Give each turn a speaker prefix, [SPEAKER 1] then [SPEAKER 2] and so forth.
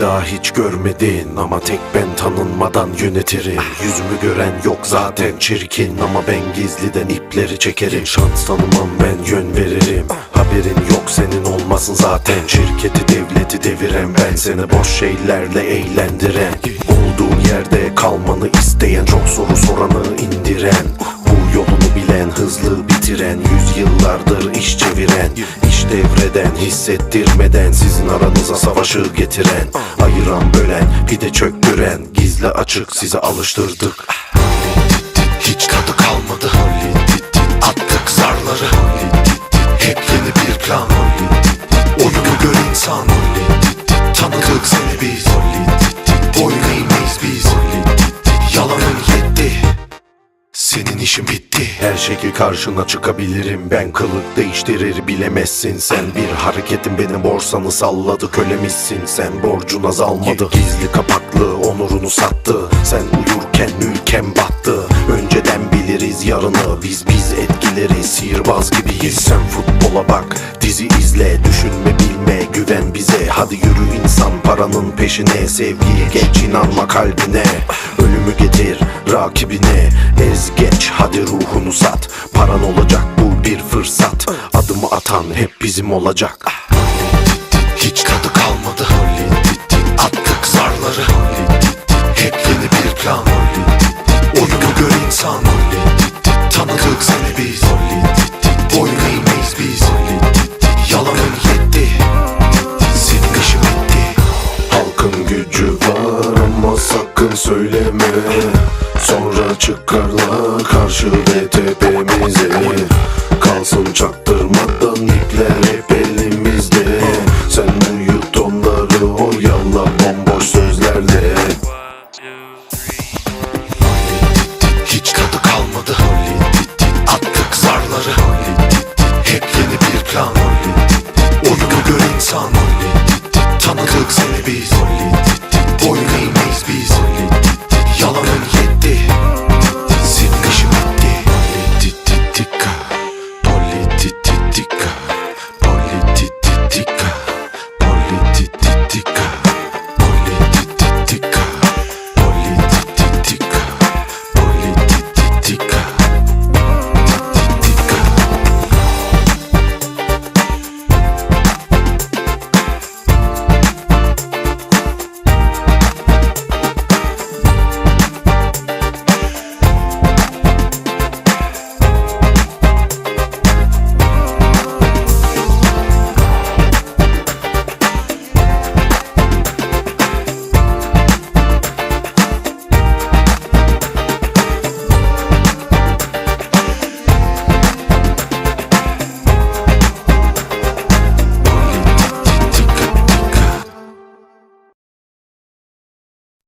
[SPEAKER 1] Daha hiç görmedin ama tek ben tanınmadan yönetirim. Yüzümü gören yok zaten çirkin ama ben gizliden ipleri çekerim. Şans tanımam ben yön veririm. Haberin yok senin olmasın zaten. Şirketi devleti deviren ben. Seni boş şeylerle eğlendiren Olduğun yerde kalmanı isteyen çok soru soranı indiren Bu yolunu bilen hızlı bitiren Yüzyıllardır iş çeviren iş devreden hissettirmeden Sizin aranıza savaşı getiren Ayıran bölen pide çöktüren Gizli açık size alıştırdık. Hiç tadı kalmadı. Attık zarları. Hep yeni bir plan. Oyunu gör insan. Tanıdık seni biz. Boyun eğmeyiz biz. Yalanın yetti. Senin işin bitti Her şekil karşına çıkabilirim. Ben kılık değiştirir bilemezsin. Sen bir hareketin benim borsanı salladı Kölemişsin. Sen borcun azalmadı. Gizli kapaklı onurunu sattı. Sen uyurken ülkem battı. Önceden biliriz yarını. Biz biz etkileri sihirbaz gibiyiz. Sen futbola bak dizi izle. Düşünme bilme güven bize. Hadi yürü insan paranın peşine. Sevgiye geç inanma kalbine. Ölümü getir rakibine. Ez geç hadi ruhunu sat. Paran olacak bu bir fırsat. Adımı atan hep bizim olacak. Hiç tadı kalmadı. Attık zarları. Hep yeni bir plan. Oyunu gör insan. Tanıdık seni biz söyleme. Sonra çıkarlar karşı ve tepemize. Kalsın çaktırmadan ipler hep elimizde. Sen uyut onları oyala bomboş sözlerle. Hiç tadı kalmadı. Attık zarları. Hep yeni bir plan. Onu gör insan. Tanıdık seni biz. Galáctica.